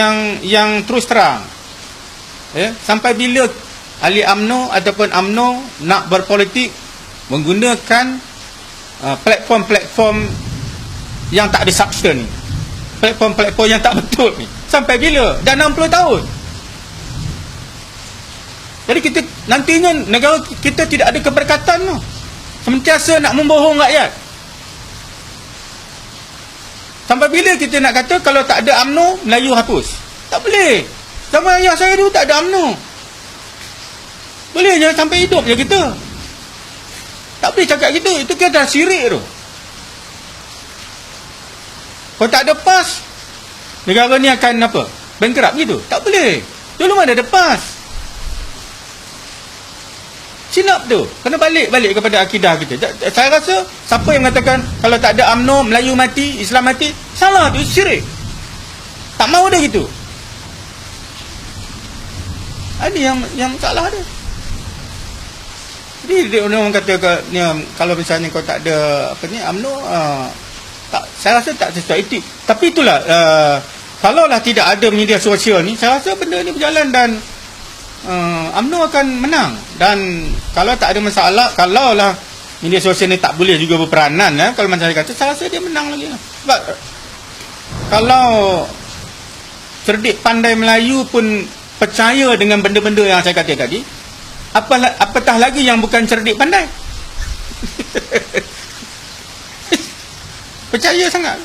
yang yang terus terang. Ya, sampai bila ahli AMNO ataupun AMNO nak berpolitik menggunakan uh, platform-platform yang tak ada substan ni. Platform-platform yang tak betul ni. Sampai bila? Dah 60 tahun. Jadi kita nantinya negara kita tidak ada keberkatan tu. Sentiasa nak membohong rakyat. Sampai bila kita nak kata kalau tak ada UMNO, Melayu hapus? Tak boleh. Zaman ayah saya dulu tak ada UMNO. Boleh je sampai hidup je kita. Tak boleh cakap gitu. Itu kita dah sirik tu. Kalau tak ada PAS, negara ni akan apa? Bankrupt gitu. Tak boleh. Dulu mana ada PAS? Silap tu. Kena balik-balik kepada akidah kita. Saya rasa siapa yang mengatakan kalau tak ada UMNO, Melayu mati, Islam mati, salah tu syirik. Tak mau dia gitu. Ini yang yang salah dia. Jadi dia orang kata ni, kalau misalnya kau tak ada apa ni UMNO uh, tak saya rasa tak sesuai etik. Tapi itulah uh, kalaulah tidak ada media sosial ni saya rasa benda ni berjalan dan uh, UMNO akan menang. Dan kalau tak ada masalah kalaulah media sosial ni tak boleh juga berperanan eh, kalau macam saya kata saya rasa dia menang lagi lah. sebab kalau cerdik pandai Melayu pun percaya dengan benda-benda yang saya kata tadi apa apatah lagi yang bukan cerdik pandai? Percaya sangat